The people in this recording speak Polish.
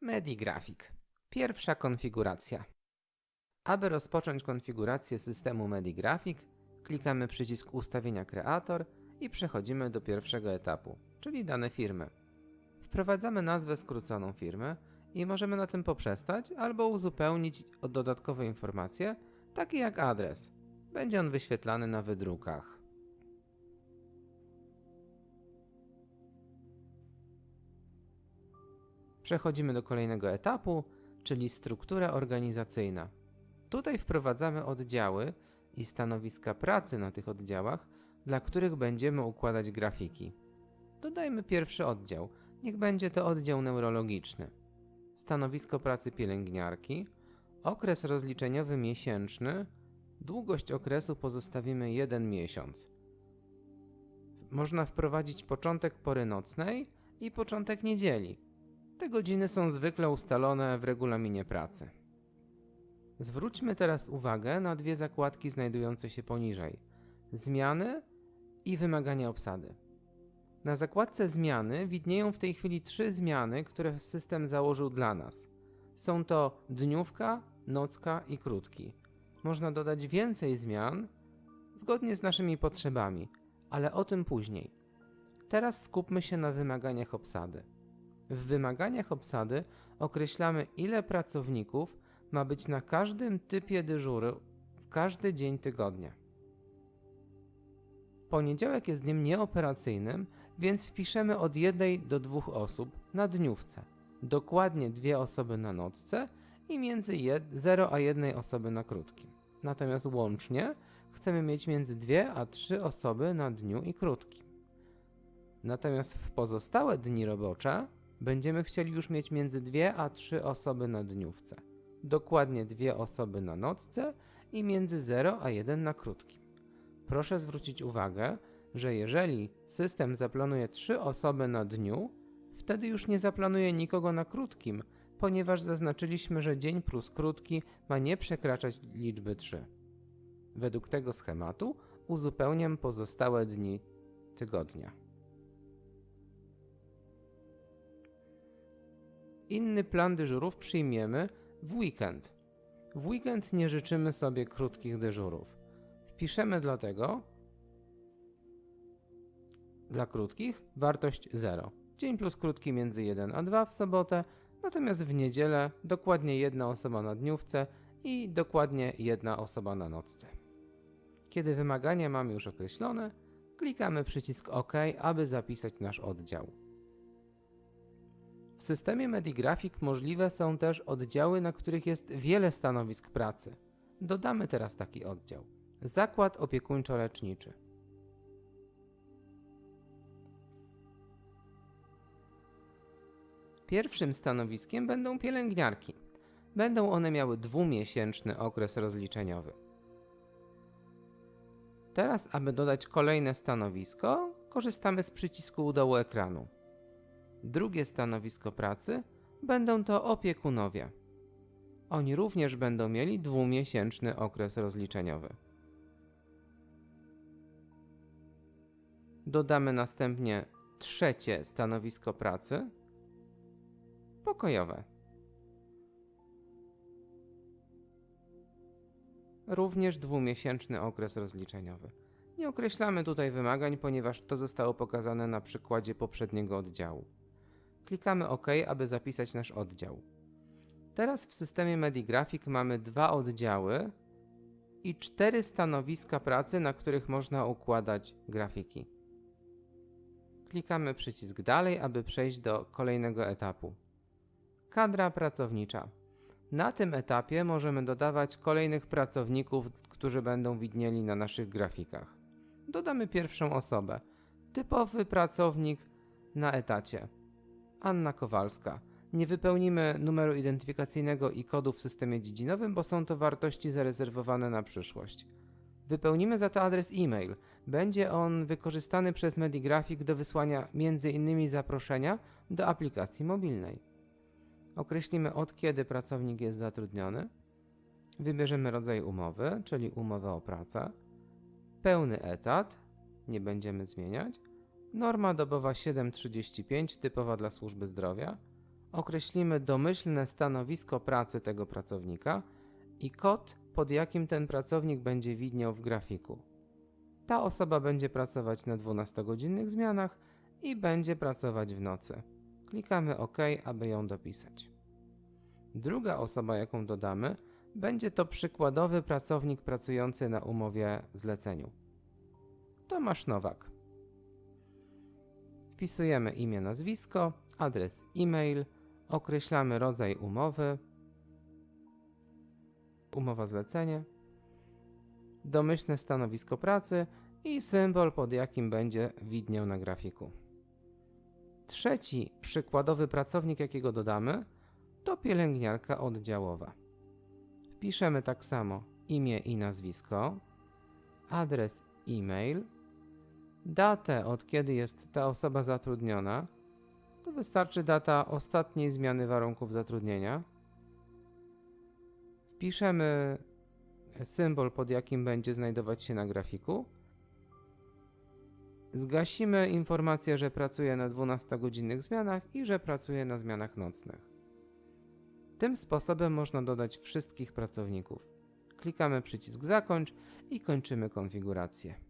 MediGraphic. Pierwsza konfiguracja. Aby rozpocząć konfigurację systemu MediGraphic, klikamy przycisk Ustawienia Kreator i przechodzimy do pierwszego etapu, czyli dane firmy. Wprowadzamy nazwę skróconą firmy i możemy na tym poprzestać albo uzupełnić o dodatkowe informacje, takie jak adres. Będzie on wyświetlany na wydrukach. Przechodzimy do kolejnego etapu, czyli struktura organizacyjna. Tutaj wprowadzamy oddziały i stanowiska pracy na tych oddziałach, dla których będziemy układać grafiki. Dodajmy pierwszy oddział. Niech będzie to oddział neurologiczny. Stanowisko pracy pielęgniarki, okres rozliczeniowy miesięczny, długość okresu pozostawimy jeden miesiąc. Można wprowadzić początek pory nocnej i początek niedzieli. Te godziny są zwykle ustalone w regulaminie pracy. Zwróćmy teraz uwagę na dwie zakładki znajdujące się poniżej: zmiany i wymagania obsady. Na zakładce zmiany widnieją w tej chwili trzy zmiany, które system założył dla nas. Są to dniówka, nocka i krótki. Można dodać więcej zmian zgodnie z naszymi potrzebami, ale o tym później. Teraz skupmy się na wymaganiach obsady. W wymaganiach obsady określamy, ile pracowników ma być na każdym typie dyżuru w każdy dzień tygodnia. Poniedziałek jest dniem nieoperacyjnym, więc wpiszemy od jednej do dwóch osób na dniówce, dokładnie dwie osoby na nocce i między 0 a 1 osoby na krótkim. Natomiast łącznie chcemy mieć między 2 a 3 osoby na dniu i krótkim. Natomiast w pozostałe dni robocze będziemy chcieli już mieć między 2 a 3 osoby na dniówce, dokładnie 2 osoby na nocce i między 0 a 1 na krótkim. Proszę zwrócić uwagę, że jeżeli system zaplanuje 3 osoby na dniu, wtedy już nie zaplanuje nikogo na krótkim, ponieważ zaznaczyliśmy, że dzień plus krótki ma nie przekraczać liczby 3. Według tego schematu uzupełniam pozostałe dni tygodnia. Inny plan dyżurów przyjmiemy w weekend. W weekend nie życzymy sobie krótkich dyżurów. Wpiszemy dlatego dla krótkich wartość 0. Dzień plus krótki między 1 a 2 w sobotę, natomiast w niedzielę dokładnie jedna osoba na dniówce i dokładnie jedna osoba na nocce. Kiedy wymagania mamy już określone, klikamy przycisk OK, aby zapisać nasz oddział. W systemie MediGraphic możliwe są też oddziały, na których jest wiele stanowisk pracy. Dodamy teraz taki oddział. Zakład opiekuńczo-leczniczy. Pierwszym stanowiskiem będą pielęgniarki. Będą one miały dwumiesięczny okres rozliczeniowy. Teraz, aby dodać kolejne stanowisko, korzystamy z przycisku u dołu ekranu. Drugie stanowisko pracy będą to opiekunowie. Oni również będą mieli dwumiesięczny okres rozliczeniowy. Dodamy następnie trzecie stanowisko pracy pokojowe. Również dwumiesięczny okres rozliczeniowy. Nie określamy tutaj wymagań, ponieważ to zostało pokazane na przykładzie poprzedniego oddziału. Klikamy OK, aby zapisać nasz oddział. Teraz w systemie MediGraphic mamy dwa oddziały i cztery stanowiska pracy, na których można układać grafiki. Klikamy przycisk dalej, aby przejść do kolejnego etapu. Kadra pracownicza. Na tym etapie możemy dodawać kolejnych pracowników, którzy będą widnieli na naszych grafikach. Dodamy pierwszą osobę. Typowy pracownik na etacie. Anna Kowalska. Nie wypełnimy numeru identyfikacyjnego i kodu w systemie dziedzinowym, bo są to wartości zarezerwowane na przyszłość. Wypełnimy za to adres e-mail. Będzie on wykorzystany przez MediGraphic do wysłania m.in. zaproszenia do aplikacji mobilnej. Określimy od kiedy pracownik jest zatrudniony. Wybierzemy rodzaj umowy, czyli umowę o pracę. Pełny etat, nie będziemy zmieniać. Norma dobowa 7,35 typowa dla służby zdrowia. określimy domyślne stanowisko pracy tego pracownika i kod, pod jakim ten pracownik będzie widniał w grafiku. Ta osoba będzie pracować na 12-godzinnych zmianach i będzie pracować w nocy. Klikamy OK, aby ją dopisać. Druga osoba, jaką dodamy, będzie to przykładowy pracownik pracujący na umowie zleceniu. Tomasz Nowak. Wpisujemy imię, nazwisko, adres e-mail, określamy rodzaj umowy, umowa zlecenie, domyślne stanowisko pracy i symbol, pod jakim będzie widniał na grafiku. Trzeci przykładowy pracownik, jakiego dodamy, to pielęgniarka oddziałowa. Wpiszemy tak samo imię i nazwisko, adres e-mail, datę, od kiedy jest ta osoba zatrudniona. To wystarczy data ostatniej zmiany warunków zatrudnienia. Wpiszemy symbol, pod jakim będzie znajdować się na grafiku. Zgasimy informację, że pracuje na 12-godzinnych zmianach i że pracuje na zmianach nocnych. Tym sposobem można dodać wszystkich pracowników. Klikamy przycisk Zakończ i kończymy konfigurację.